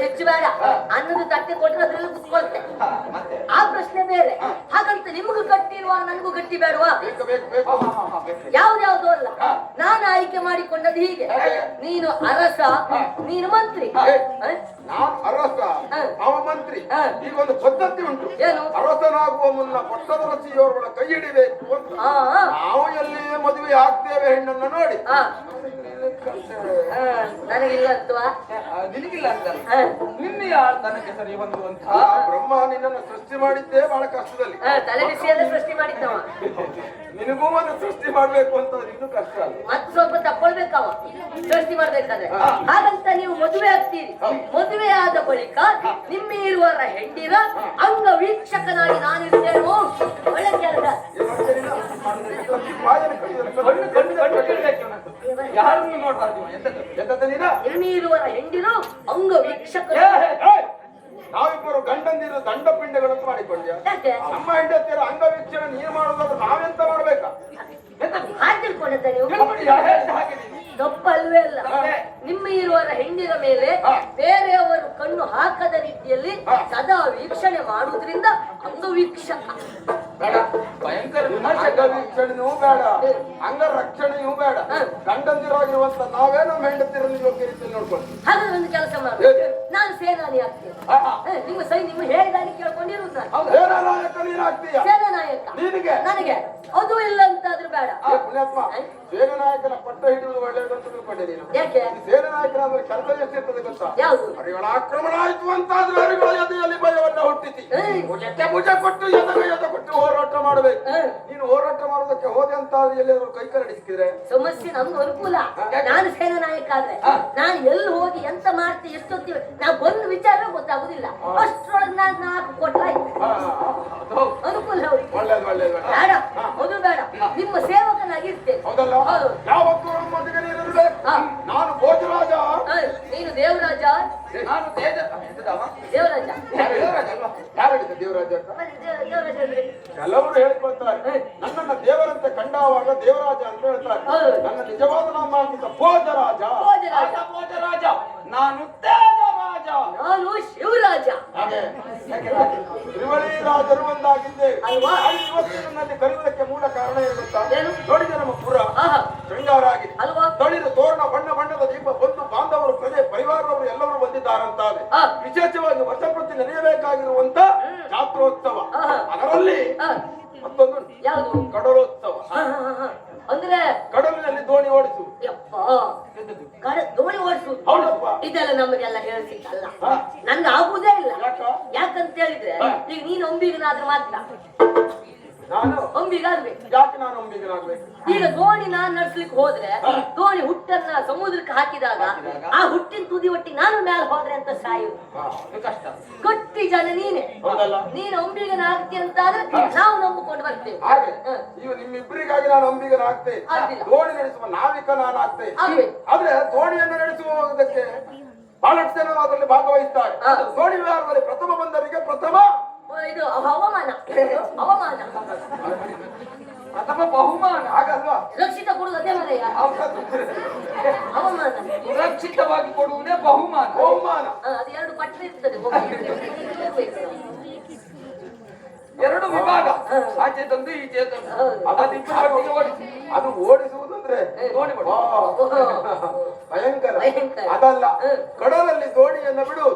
ಹೆಚ್ಚು ಬೇಡ. ಅನ್ನದ ತಟ್ಟೆ ಕೊಟ್ಟರೆ ಅದ್ರಲ್ಲಿ ಕುತ್ಕೊಳ್ತೆ. ಆ ಪ್ರಶ್ನೆ ಬೇರೆ. ಹಾಗಂತ ನಿಮಗೂ ಗಟ್ಟಿ ಇಲ್ವಾ ನನಗೂ ಗಟ್ಟಿ ಬೇಡವಾ. ಯಾವ್ದ್ಯಾವ್ದು ಅಲ್ಲ. ನಾನು ಆಯ್ಕೆ ಮಾಡಿಕೊಂಡದ್ದು ಹೀಗೆ. ನೀನು ಅರಸ ನೀನು ಮಂತ್ರಿ. ಅವ ಮಂತ್ರಿ. ಈಗ ಒಂದು ಪದ್ಧತಿ ಉಂಟು. ಏನು? ಅರಸನಾಗುವ ಮುನ್ನ ಪಟ್ಟದ ಕೈ ಹಿಡಿಬೇಕು. ನಾವು ಎಲ್ಲಿಯೇ ಮದುವೆ ಆಗ್ತೇವೆ ಹೆಣ್ಣನ್ನು ನೋಡಿ. ನನಗಿಲ್ಲ ಅಂತವಾ ನಿನಗಿಲ್ಲ ಅಂತಲ್ಲ ಆ, ನಿನ್ನೆಯ ಆಳ್ತನಕ್ಕೆ ಸರಿ ಹೊಂದುವಂತಹ ಆ ಬ್ರಹ್ಮ ನಿನ್ನನ್ನು ಸೃಷ್ಟಿ ಮಾಡಿದ್ದೇ ಬಹಳ ಕಷ್ಟದಲ್ಲಿ. ತಲೆ ಬಿಸಿಯಲ್ಲೇ ಸೃಷ್ಟಿ ಮಾಡಿದ್ದವ. ನಿನಗೂ ಒಂದು ಸೃಷ್ಟಿ ಮಾಡ್ಬೇಕು ಅಂತ ಇದು ಕಷ್ಟ ಅಲ್ಲ. ಮತ್ತೆ ಸ್ವಲ್ಪ ತಕೊಳ್ಬೇಕವ ಸೃಷ್ಟಿ ಮಾಡ್ಬೇಕಾದ್ರೆ. ಹಾಗಂತ ನೀವು ಮದುವೆ ಆಗ್ತೀರಿ. ಮದುವೆ ಆದ ಬಳಿಕ ನಿಮ್ಮ ಇರುವ ಹೆಂಡಿರ ಅಂಗ ವೀಕ್ಷಕನಾಗಿ ನಾನಿರ್ತೇನು ಒಳ್ಳೆ ಕೆಲಸ. ಕಣ್ಣು ಕಣ್ಣು ಕಣ್ಣು. ಯಾರನ್ನು ನೋಡ್ಬಾರ್ದು ಎಂತದ್ದು? ಎಂತದ್ದು ನೀನು? ಇರುವರ ಹೆಂಡಿರು ಅಂಗ ವೀಕ್ಷಕರು! ನಾವಿಬ್ಬರು ಗಂಡಂದಿರು ದಂಡ ಪಿಂಡಗಳನ್ನು ಮಾಡಿಕೊಂಡ್ಯ ಯಾಕೆ ನಮ್ಮ ಹೆಂಡತಿಯರ ಅಂಗವೀಕ್ಷಣೆ ನೀನು ಮಾಡೋದಾದ್ರೆ ನಾವೆಂತ ಮಾಡ್ಬೇಕಾ ಎಂತದ್ದು? ಹಾಗೆ ತಿಳ್ಕೊಂಡಿದ್ದ ನೀವು ಅಲ್ಲ ತಪ್ಪೇ. ನಿಮ್ಮ ಇರುವರ ಹೆಂಡಿರ ಮೇಲೆ ಹಾ. ಬೇರೆಯವರು ಕಣ್ಣು ಹಾಕದ ರೀತಿಯಲ್ಲಿ ಹಾ. ಸದಾ ವೀಕ್ಷಣೆ ಮಾಡುವುದರಿಂದ ಅಂಗವೀಕ್ಷಕ ಬೇಡ. ಭಯಂಕರ ವಿಮರ್ಶ ಅಂಗವೀಕ್ಷಣೆಯೂ ಬೇಡ. ಅಂಗ ರಕ್ಷಣೆಯೂ ಬೇಡ. ಗಂಡಂದಿರಾಗಿರುವಂತ ನಾವೇ ನಮ್ಮ ಹೆಂಡತಿರನ್ನು ಯೋಗ್ಯ ರೀತಿಯಲ್ಲಿ ನೋಡ್ಕೊಳ್ತೀವಿ. ಹಾಗಾದ್ರೆ ಒಂದು ಕೆಲಸ ಮಾಡಿ. ಹಾ. ಹ, ನಿಮ್ಮ ಸೈ ನಿಮ್ಮ ಹೇಳಿದಾಗೆ ಕೇಳ್ಕೊಂಡಿರುವುದು? ನಾನು ಹೌದಾ? ಸೇನಾ ನಾಯಕ ನೀನಾಗ್ತೀಯ? ಸೇನಾನಾಯಕ. ನಿನಗೆ? ನನಗೆ. ಅದು ಇಲ್ಲ ಅಂತಾದ್ರೂ ಬೇಡ. ಏ ಪುಣ್ಯಾತ್ಮ ಸೇನಾ ನಾಯಕನ ಪಟ್ಟ ಹಿಡಿಯುವುದು ಒಳ್ಳೆಯದಂತ ತಿಳ್ಕೊಂಡೆ ನೀನು ಯಾಕೆ? ಸೇನಾನಾಯಕನಾದ್ರೆ ಸೇನಾ ನಾಯಕನಾದ್ರೆ ಕೆಲಸ ಎಷ್ಟಿರ್ತದೆ ಗೊತ್ತಾ? ಯಾವುದು? ಹರಿಗಳ ಆಕ್ರಮಣ ಆಯ್ತು ಅಂತಾದ್ರೆ ಹರಿಗಳ ಎದೆಯಲ್ಲಿ ಭಯವನ್ನ ಹುಟ್ಟಿಸಿ ಏಯ್. ಭುಜಕ್ಕೆ ಭುಜ ಕೊಟ್ಟು ಎದೆಗೆ ಎದೆ ಕೊಟ್ಟು ಹೋರಾಟ ಮಾಡಬೇಕು. ನೀನು ಹೋರಾಟ ಮಾಡೋದಕ್ಕೆ ಹೋದೆ ಅಂತಾದ್ರೆ ಎಲ್ಲಿಯಾದ್ರೂ ಕೈ ಕರಡಿ ಸಿಕ್ಕಿದ್ರೆ ಸಮಸ್ಯೆ ನಮ್ಗೆ ಅನುಕೂಲ. ನಾನು ಸೇನಾನಾಯಕ ಆದ್ರೆ ನಾನು ಎಲ್ಲಿ ಹೋಗಿ ಎಂತ ಮಾಡ್ತಿ ಎಷ್ಟೊತ್ತೀವಿ ನಾ ಬಂದು ವಿಚಾರ ಗೊತ್ತಾಗುದಿಲ್ಲ. ಅಷ್ಟ್ರೊಳಗ್ ನಾನು ನಾಲ್ಕು. ಅನುಕೂಲ ಒಳ್ಳೇದು ಒಳ್ಳೇದು. ಬೇಡ ಅದು ಬೇಡ. ನಿಮ್ಮ. ಯಾವತ್ತೂ ಹಾ. ನಾನು ಭೋಜರಾಜ. ನೀನು ದೇವರಾಜ. ನಾನು? ದೇವರಾಜ. ಯಾರು ಕೆಲವರು ಹೇಳ್ಕೊಳ್ತಾರೆ. ನನ್ನನ್ನ ದೇವರಂತೆ ಕಂಡಾವಾಗ ದೇವರಾಜ ಅಂತ ಹೇಳ್ತಾರೆ. ನನ್ನ ನಿಜವಾದ ನಾಮ ಆಗಿದ್ದ ಭೋಜರಾಜ. ಭೋಜರಾಜ. ರಾಜ ಭೋಜ ರಾಜ ನಾನು ನಾನು ಶಿವರಾಜ. ತ್ರಿವಳಿ ರಾಜರು ಬಂದಾಗಿದ್ದೆ ಅಲ್ವಾ? ಕರೆಯುವುದಕ್ಕೆ ಮೂಲ ಕಾರಣ ಏನು? ಗೊತ್ತಾ? ನೋಡಿದ ನಮ್ಮ ಪುರ ಆಹಾ. ಶೃಂಗಾರ ಆಗಿದೆ ಅಲ್ವಾ? ತೊಳಿದ ತೋರಣ ಬಣ್ಣ ಬಣ್ಣದ ದೀಪ ಬಂದು ಬಾಂಧವರು ಪ್ರಜೆ ಪರಿವಾರದವರು ಎಲ್ಲರೂ ಬಂದಿದ್ದಾರಂತಾದ್ರೆ. ವಿಶೇಷವಾಗಿ ವರ್ಷ ಪ್ರತಿ ನಡೆಯಬೇಕಾಗಿರುವಂತ ಜಾತ್ರೋತ್ಸವ. ಅದರಲ್ಲಿ ಮತ್ತೊಂದು ಯಾವುದು? ಕಡಲೋತ್ಸವ. ಅಂದ್ರೆ ಕಡಲಿನಲ್ಲಿ ದೋಣಿ ಓಡಿಸು. ಯಪ್ಪ. ಕಡೆ ದೋಣಿ ಓಡಿಸು. ಹೌದಪ್ಪ. ಇದೆಲ್ಲ ನಮಗೆಲ್ಲ ಹೇಳ್ಸಿಕ್ಕಲ್ಲ ಹಾ. ನನ್ಗೆ ಆಗುದೇ ಇಲ್ಲ. ಯಾಕ? ಯಾಕಂತ ಹೇಳಿದ್ರೆ. ಈಗ ನೀನು ಒಂಬಿಗನಾದ್ರೆ ಮಾತ್ರ. ನಾನು ಒಂಬಿಗಾಗ್ಬೇಕು ಯಾಕೆ ನಾನು ಅಂಬಿಗನಾಗ್ಬೇಕು? ಈಗ ದೋಣಿ ನಾನ್ ನಡ್ಸ್ಲಿಕ್ಕೆ ಹೋದ್ರೆ ದೋಣಿ ಹುಟ್ಟನ್ನ ಸಮುದ್ರಕ್ಕೆ ಹಾಕಿದಾಗ ಆ ಹುಟ್ಟಿನ ತುದಿ ಒಟ್ಟಿ ನಾನು ಮೇಲೆ ಹೋದ್ರೆ ಅಂತ ಸಾಯು. ಕಷ್ಟ. ಗಟ್ಟಿ ಜನ ನೀನೆ. ನೀನು ಒಂಬಿಗನ ಆಗ್ತಿ ಅಂತ ಆದ್ರೆ ನಾವು ನಂಬಿಕೊಂಡು ಬರ್ತೇವೆ. ಹಾಗೆ. ಇವ ನಿಮ್ಮಿಬ್ಬರಿಗಾಗಿ ನಾನು ಅಂಬಿಗನಾಗ್ತೇನೆ ಆಗ್ಲಿಲ್ಲ. ದೋಣಿ ನಡೆಸುವ ನಾವಿಕ ನಾನು ಆಗ್ಬೇಕು. ಆದ್ರೆ ದೋಣಿಯನ್ನು ನಡೆಸುವುದಕ್ಕೆ ಬಹಳಷ್ಟು ಜನ ಅದರಲ್ಲಿ ಭಾಗವಹಿಸ್ತಾರೆ. ದೋಣಿ ವಿಹಾರದಲ್ಲಿ ಪ್ರಥಮ ಬಂದವರಿಗೆ ಪ್ರಥಮ ಇದು ಹವಾಮಾನ ಹವಾಮಾನ ಅಥವಾ ಬಹುಮಾನ ಹಾಗಲ್ವಾ? ರಕ್ಷಿತ ಕೊಡುದು ಅದೇ ಮರೆಯ ಹವಾಮಾನ ಸುರಕ್ಷಿತವಾಗಿ ಕೊಡುವುದೇ ಬಹುಮಾನ. ಬಹುಮಾನ. ಅದು ಎರಡು ಪಟ್ಟ ಇರ್ತದೆ. ಎರಡು ವಿಭಾಗ. ಆಚೆ ತಂದು ಈಚೆ ತಂದು. ಅದು ಓಡಿಸುವುದಂದ್ರೆ ಮಾಡಿ. ಭಯಂಕರ. ಅದಲ್ಲ ಕಡಲಲ್ಲಿ ದೋಣಿಯನ್ನ ಬಿಡು.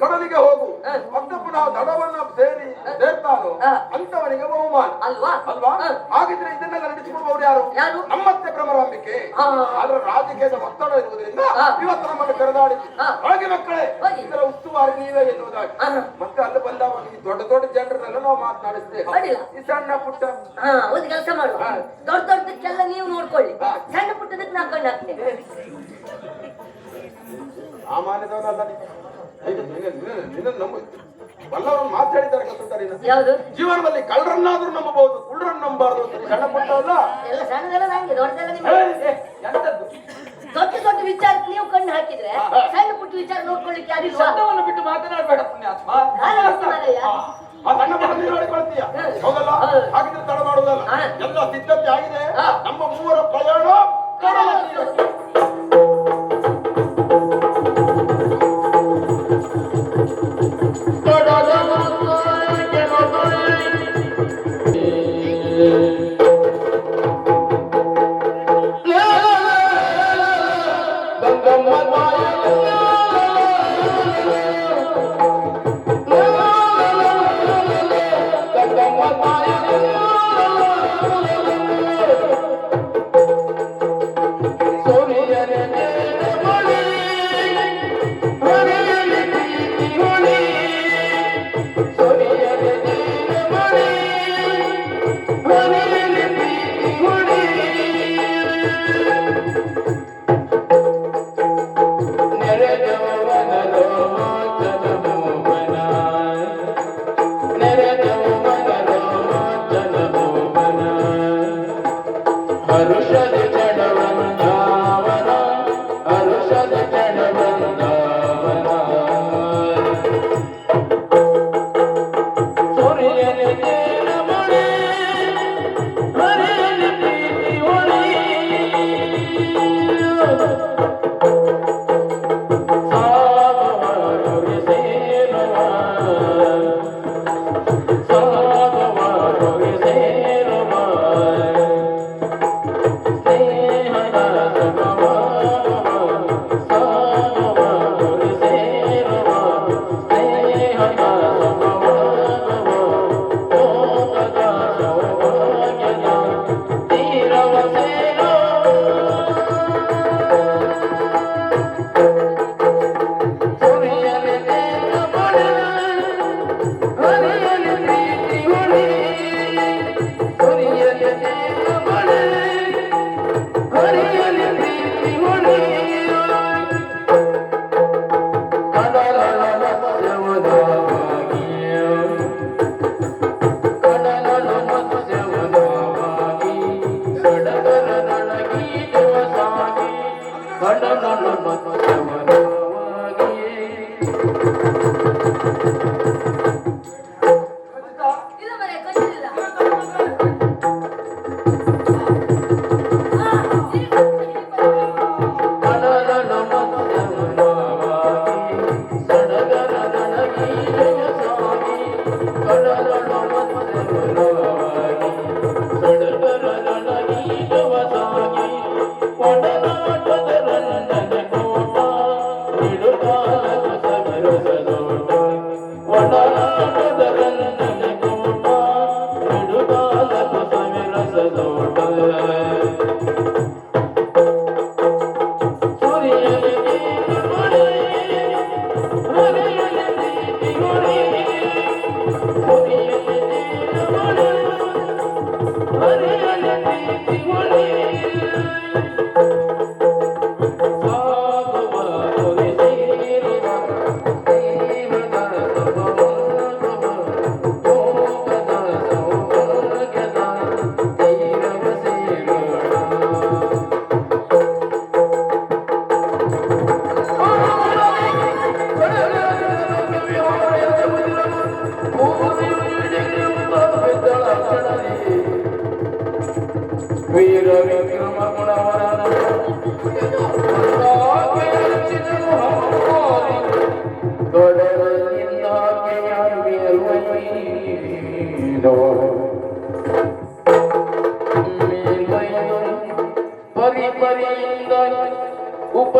ಕಡಲಿಗೆ ಹೋಗು. ಮತ್ತೆ ಪುನಃ ದಡವನ್ನ ಸೇರಿ ಸೇರ್ತಾನು. ಅಂತವನಿಗೆ ಬಹುಮಾನ. ಅಲ್ವಾ? ಅಲ್ವಾ. ಹಾಗಿದ್ರೆ ಇದನ್ನೆಲ್ಲ ನಡೆಸಿಕೊಡುವವರು ಯಾರು? ನಮ್ಮತ್ತೆ ಭ್ರಮರಾಂಬಿಕೆ. ಆದ್ರೆ ರಾಜಕೀಯದ ಒತ್ತಡ ಇರುವುದರಿಂದ. ಇವತ್ತು ನಮ್ಮನ್ನು ಕರೆದಾಡಿ. ಹಾಗೆ ಮಕ್ಕಳೇ. ಇದರ ಉಸ್ತುವಾರಿ ನೀವೇ ಎನ್ನುವುದಾಗಿ. ಮತ್ತೆ ಅಲ್ಲಿ ಬಂದವಾಗ ಈ ದೊಡ್ಡ ದೊಡ್ಡ ಜನರನ್ನೆಲ್ಲ ನಾವು ಮಾತನಾಡಿಸ್ತೇವೆ. ಈ ಸಣ್ಣ ಪುಟ್ಟ. ಒಂದು ಕೆಲಸ ಮಾಡುವ. ದೊಡ್ಡ ದೊಡ್ಡದಕ್ಕೆಲ್ಲ ನೀವು ನೋಡ್ಕೊಳ್ಳಿ. ಹಾ. ಸಣ್ಣ ಪುಟ್ಟದಕ್ಕೆ ನಾ ಕಂಡು ಹಾಕ್ತೇನೆ ಬಲ್ಲವರನ್ನು ಮಾತಾಡಿದ್ದಾರೆ ಗೊತ್ತುಂಟಾ ಯಾವುದು? ಜೀವನದಲ್ಲಿ ಕಳ್ಳರನ್ನಾದ್ರೂ ನಂಬಬಹುದು ಕುಳ್ಳರನ್ನು ನಂಬಬಾರ್ದು ಸಣ್ಣ ಪುಟ್ಟ ಅಲ್ಲ ಎಲ್ಲ ಸಣ್ಣದೆಲ್ಲ ನಂಗೆ ದೊಡ್ಡದೆಲ್ಲ ನಿಮ್ಗೆ. ಎಂತದ್ದು ದೊಡ್ಡ ದೊಡ್ಡ ವಿಚಾರ ನೀವು ಕಣ್ಣು ಹಾಕಿದ್ರೆ ಸಣ್ಣ ಪುಟ್ಟ ವಿಚಾರ ನೋಡ್ಕೊಳ್ಳಿಕ್ಕೆ ಶಬ್ದವನ್ನು ಬಿಟ್ಟು ಮಾತನಾಡಬೇಡ ಪುಣ್ಯಾತ್ಮ. ಆ ಸಣ್ಣ ಹೌದಲ್ಲ. ಹಾಗಿದ್ರೆ ತಡ ಮಾಡುವುದಲ್ಲ. ಎಲ್ಲ ಸಿದ್ಧತೆ ಆಗಿದೆ. ನಮ್ಮ ಮೂವರ ಪ್ರಯಾಣ ಹರುಷದ ಜಡವಂದಾವನ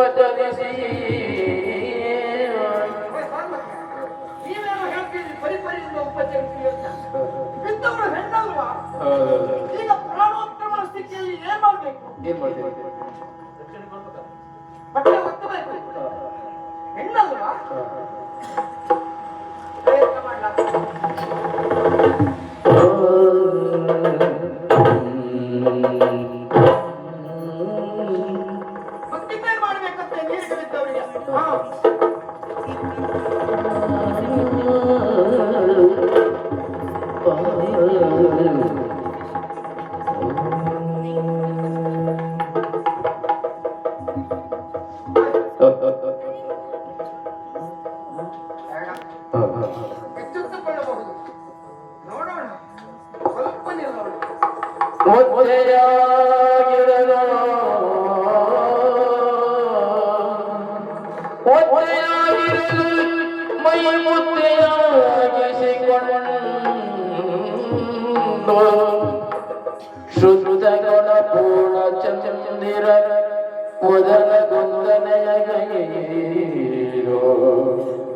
ಉಪಚರಿಸಿ ನೀವೇನೋ ಹೇಳ್ತೀರಿ ಪರಿಪರಿಯಿಂದ ಉಪಚರಿಸಿ ಅಂತ ಇಂಥವ್ರು ಹೆಣ್ಣಲ್ವಾ ಈಗ ಬಟ್ಟೆ ಹೆಣ್ಣಲ್ವಾ ಮುತ್ತೆಯಾಗಿಸಿಕೊಂಡು ಶುದ್ಧಗಳ ಪೂರ್ಣ ಚಂದಿರ ಮೊದಲ ಗೊಂದನೆಯ ಗೈರು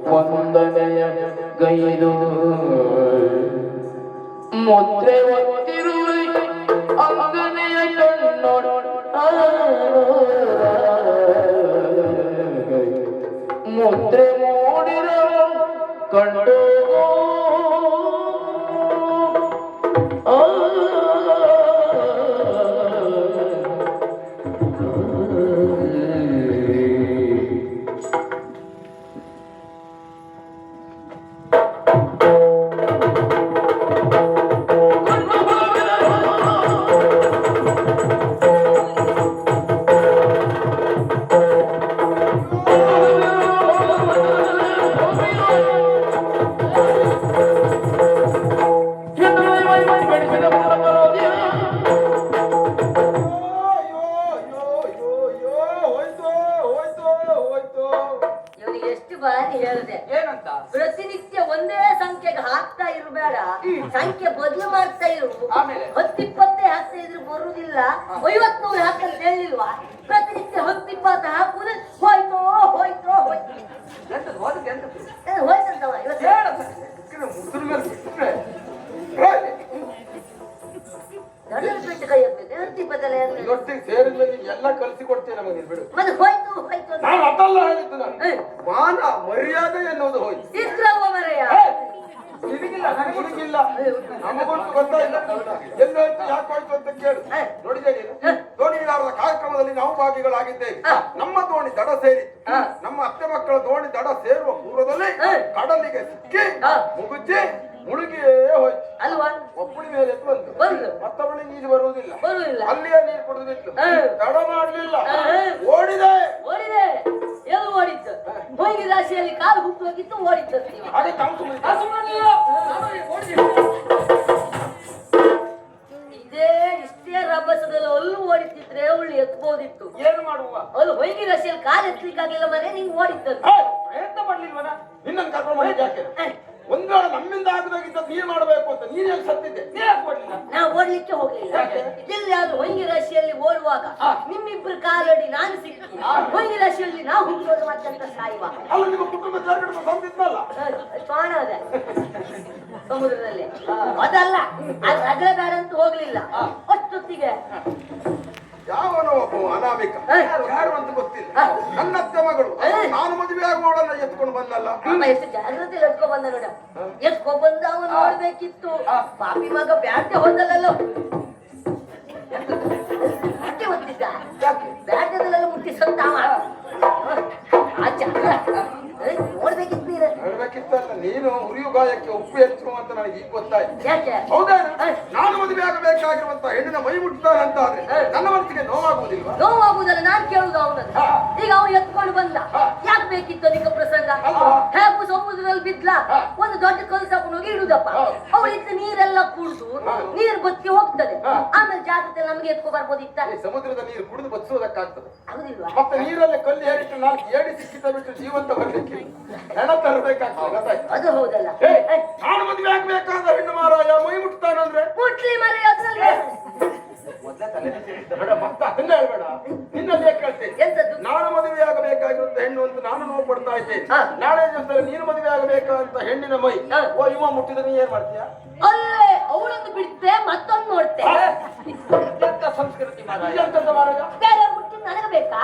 ವಂದನೆಯ ಗೈದು ಮುದ್ರೆ ಒತ್ತಿರುವೆ ಅಂಗನೆಯ ಕಣ್ಣೋಡ ಮುದ್ರೆ ಮೂಡಿರೋ ಕಂಡು ಸಂಖ್ಯೆ ಬದಲು ಮಾಡ್ತಾ ಇರು? ಹತ್ತಿಪ್ಪತ್ತೇ ಹಾಕ್ತಾ ಇದ್ರೆ ಬರುದಿಲ್ಲ ಐವತ್ಮೂರು ಹಾಕಂತ ಹೇಳಿಲ್ವಾ? ಪ್ರತಿನಿತ್ಯ ಹತ್ತಿಪ್ಪತ್ತು ಹಾಕುದು ಹೋಯ್ತೋ ಹೋಯ್ತೋ ಹೋಯ್ತಂತವ. ದೊಡ್ಡ ಕೈ ಹತ್ತಿಪ್ಪತ್ತಲ್ಲ? ಇವತ್ತಿಗೆ ಸೇರಿದ ಮೇಲೆ ಎಲ್ಲ ಕಲಿಸಿ ಕೊಡ್ತೀನಿ ನಮಗೆ ಬಿಡು. ಮತ್ತೆ ಹೋಯ್ತು ಹೋಯ್ತು ನಾನು ಅದಲ್ಲ ಹೇಳಿದ್ದು ನಾನು. ಮಾನ ಮರ್ಯಾದೆ ಎನ್ನುವುದು ಹೋಯ್ತು. ಇದ್ರಲ್ವ ಮರೆಯ? ನಿನಗಿಲ್ಲ ನನಗಿಲ್ಲ ನಮಗಂತೂ ಗೊತ್ತಾಯಿಲ್ಲ ಎಲ್ಲಿ ಹೋಯ್ತು ಯಾಕೆ ಹೋಯ್ತು ಅಂತ ಕೇಳು. ನೋಡಿದ್ದೇನೆ ನೀನು ದೋಣಿ ವಿಹಾರದ ಕಾರ್ಯಕ್ರಮದಲ್ಲಿ ನಾವು ಭಾಗಿಗಳಾಗಿದ್ದೇವೆ. ನಮ್ಮ ದೋಣಿ ದಡ ಸೇರಿತ್ತು. ನಮ್ಮ ಅತ್ತೆ ಮಕ್ಕಳ ದೋಣಿ ದಡ ಸೇರುವ ಪೂರ್ವದಲ್ಲಿ ಕಡಲಿಗೆ ಸಿಕ್ಕಿ ಮುಗುಚಿ ಮುಳುಗಿಯೇ ಹೋಯ್ತು ಅಲ್ವಾ? ಒಬ್ಬಳಿ ಮೇಲೆ ಬಂತು ಬಂದು. ಮತ್ತೊಬ್ಬಳಿ ನೀರು ಬರುವುದಿಲ್ಲ. ಬರುವುದಿಲ್ಲ. ಅಲ್ಲಿಯ ನೀರು ಕುಡಿದಿತ್ತು. ತಡ ಮಾಡಲಿಲ್ಲ. ಓಡಿದೆ. ಓಡಿದೆ. ಎಲ್ಲಿ ಓಡಿತ್ತು? ಹೋಗಿ ರಾಶಿಯಲ್ಲಿ ಕಾಲು ಹುಟ್ಟು ಹೋಗಿತ್ತು ಓಡಿತ್ತು. ನಾನು ಇದೇ ಇಷ್ಟೇ ರಭಸದಲ್ಲಿ ಅಲ್ಲೂ ಓಡಿತಿದ್ರೆ ಅವಳು ಎತ್ಬೋದಿತ್ತು. ಏನು ಮಾಡುವ? ಅಲ್ಲಿ ಹೊಯ್ಗಿ ರಾಶಿಯಲ್ಲಿ ಕಾಲು ಎತ್ತಲಿಕ್ಕಾಗಲಿಲ್ಲ ಮನೆ ನೀನು ಓಡಿತ್ತು ಪ್ರಯತ್ನ ಮಾಡ್ಲಿಲ್ವನ ಇನ್ನೊಂದು ಕರ್ಕೊಂಡು ಮನೆ ಯಾಕೆ? ನಮ್ಮಿಂದ ಆಗದಾಗಿದ್ದ ನೀನ್ ಮಾಡಬೇಕು ಅಂತ ನೀನ್ ಹೇಗೆ ಸತ್ತಿದ್ದೆ? ನೀ ಯಾಕೆ ಕೊಡ್ಲಿಲ್ಲ? ನಾವು ಓಡ್ಲಿಕ್ಕೆ ಹೋಗ್ಲಿಲ್ಲ. ಅದು ಹೊಯ್ಗಿ ರಾಶಿಯಲ್ಲಿ ಓಡುವಾಗ ನಿಮ್ಮಿಬ್ರು ಕಾಲಡಿ ನಾನು ಸಿಕ್ಕಿ ಹೊಂಗಿ ರಾಶಿಯಲ್ಲಿ ನಾವು ಹುಟ್ಟೋದು ಮತ್ತಂತ ಸಾಯುವ ಅಲ್ಲ ನಿಮ್ಮ ಕುಟುಂಬ ಜಾಗಡೆ ಬಂದಿದ್ನಲ್ಲ? ಶ್ವಾನ ಅದೇ. ಸಮುದ್ರದಲ್ಲಿ. ಅದಲ್ಲ ಅದು ರಗಳೆ ಅಂತ ಹೋಗ್ಲಿಲ್ಲ ಅಷ್ಟೊತ್ತಿಗೆ ಯಾವನೋ ಒಬ್ಬ ಅನಾಮಿಕ. ಯಾರು ಅಂತ ಗೊತ್ತಿಲ್ಲ. ನನ್ನ ಅತ್ತೆ ಮಗಳು. ನಾನು ಮದುವೆ ಆಗುವವಳನ್ನ ಎತ್ಕೊಂಡು ಬಂದಲ್ಲ. ಎಷ್ಟು ಜಾಗ್ರತೆ ಎತ್ಕೊ ಬಂದ ನೋಡ. ಎತ್ಕೊ ಬಂದ ಅವನು ನೋಡ್ಬೇಕಿತ್ತು. ಪಾಪಿ ಮಗ ಬ್ಯಾಟೆ ಹೋದಲ್ಲ ಬ್ಯಾಟೆ ಹೊಂದಿದ್ದ? ಬ್ಯಾಟದಲ್ಲೆಲ್ಲ ಮುಟ್ಟಿ ಸತ್ತ ಅವ. ಆ ಜಾಗ ನೋಡ್ಬೇಕಿತ್ತು ನೀನು ಹೇಳ್ಬೇಕಿತ್ತಲ್ಲ ನೀನು ಉರಿಯು ಗಾಯಕ್ಕೆ ಉಪ್ಪು ಹೆಚ್ಚು ಅಂತ ನನಗೆ ಈಗ ಗೊತ್ತಾಯ್ತು. ಯಾಕೆ? ಹೌದಾ. ನಾನು ಮದುವೆ ಆಗಬೇಕಾಗಿರುವಂತ ಹೆಣ್ಣಿನ ಮೈ ಮುಟ್ತಾರೆ ಅಂತ ಆದ್ರೆ. ನನ್ನ ಮನಸ್ಸಿಗೆ ನೋವಾಗುವುದಿಲ್ವಾ? ನೋವಾಗುವುದಲ್ಲ ನಾನು ಕೇಳುದು ಅವನನ್ನ. ಈಗ ಅವನು ಎತ್ಕೊಂಡು ಬಂದ. ಯಾಕ್ ಬೇಕಿತ್ತು ಅದಕ್ಕೆ ಪ್ರಸಂಗ? ಹೇಗೂ ಸಮುದ್ರದಲ್ಲಿ ಬಿದ್ಲ. ಒಂದು ದೊಡ್ಡ ಕಲ್ಲು ಹೋಗಿ ಇಡುದಪ್ಪ. ಅವಳಿತ್ತು ನೀರೆಲ್ಲ ಕುಡಿದು. ನೀರು ಬತ್ತಿ ಹೋಗ್ತದೆ. ಆಮೇಲೆ ಜಾಗದಲ್ಲಿ ನಮಗೆ ಎತ್ಕೊ ಬರ್ಬೋದಿತ್ತ? ಸಮುದ್ರದ ನೀರು ಕುಡಿದು ಬಚ್ಚಿಸುವುದಕ್ಕಾಗ್ತದೆ ಹೌದಿಲ್ವಾ? ಮತ್ತೆ ನೀರಲ್ಲಿ ಕಲ್ಲು ಏರಿಟ್ಟು ನಾಲ್ಕು ಏಡಿ ಸಿಕ್ಕಿತ ಬಿಟ್ಟು ಜೀವಂತ ಬರ್ಲಿಕ್ಕೆ ಹೆಣ ತರಬೇಕಾಗ್ತದೆ ಗೊತ್ತಾಯ್ತಾ? ಅದು ಹೌದಲ್ಲ. ನಾನು ಮದುವೆ ಆಗ್ಬೇಕಾದ ಹೆಣ್ಣು ಮಾರಾಯ ಮೈ ಮುಟ್ತಾನಂದ್ರೆ? ಮುಟ್ಲಿ ಮರೆ ಅದ್ರಲ್ಲಿ ಹೇಳ್ಬೇಡ. ನಿನ್ನಲ್ಲಿ ನಾನು ಮದುವೆ ಆಗಬೇಕಾಗಿರುವಂತ ಹೆಣ್ಣು ಅಂತ ನಾನು ನೋವು ಪಡ್ತಾ ಇದ್ದೇನೆ ಹಾ. ನಾಳೆ ದಿವಸದಲ್ಲಿ ನೀನು ಮದುವೆ ಆಗಬೇಕಾದಂತ ಹೆಣ್ಣಿನ ಮೈ. ಓ ಇವ ಮುಟ್ಟಿದ್ರೆ ನೀ ಏನ್ ಮಾಡ್ತೀಯ? ಅಲ್ಲೇ ಅವಳೊಂದು ಬಿಡ್ತೆ ಮತ್ತೊಂದು ನೋಡ್ತೆ. ಸಂಸ್ಕೃತಿ ಬೇರೆ ಮುಟ್ಟು ನನಗೆ ಬೇಕಾ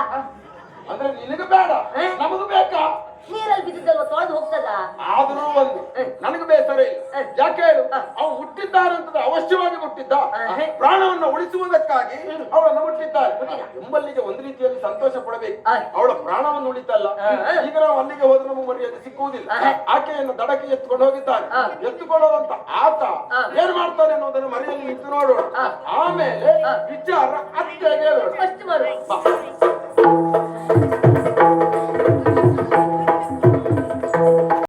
ಅಂದ್ರೆ ನಿನಗೆ ಬೇಡ ಹಾ. ನಮಗೂ ಬೇಕಾ ನೀರಲ್ಲಿ ಬಿದ್ದಲ್ವ ತೊಳೆದು ಹೋಗ್ತದ ಆದ್ರೂ ಒಂದು ನನಗೆ ಬೇಸರ ಇಲ್ಲ ಯಾಕೆ ಹೇಳು ಹುಟ್ಟಿದ್ದಾರೆ ಅಂತ ಅವಶ್ಯವಾಗಿ ಹುಟ್ಟಿದ್ದ. ಪ್ರಾಣವನ್ನು ಉಳಿಸುವುದಕ್ಕಾಗಿ ಅವಳನ್ನು ಹುಟ್ಟಿದ್ದಾರೆ ಎಂಬಲ್ಲಿಗೆ ಒಂದು ರೀತಿಯಲ್ಲಿ ಸಂತೋಷ ಪಡಬೇಕು. ಅವಳ ಪ್ರಾಣವನ್ನು ಉಳಿತಲ್ಲ. ಈಗ ನಾವು ಅಲ್ಲಿಗೆ ಹೋದ್ರೆ ನಮಗೆ ಮರ್ಯಾದೆ ಸಿಕ್ಕುವುದಿಲ್ಲ. ಆಕೆಯನ್ನು ದಡಕ್ಕೆ ಎತ್ಕೊಂಡು ಹೋಗಿದ್ದಾರೆ. ಎತ್ತುಕೊಳ್ಳುವಂತ ಆತ. ಏನ್ ಮಾಡ್ತಾನೆ ಅನ್ನೋದನ್ನು ಮರೆಯಲ್ಲಿ ನಿಂತು ನೋಡೋಣ. ಆಮೇಲೆ ವಿಚಾರ ಅತ್ತೆಗೆ ಹೇಳೋಣ.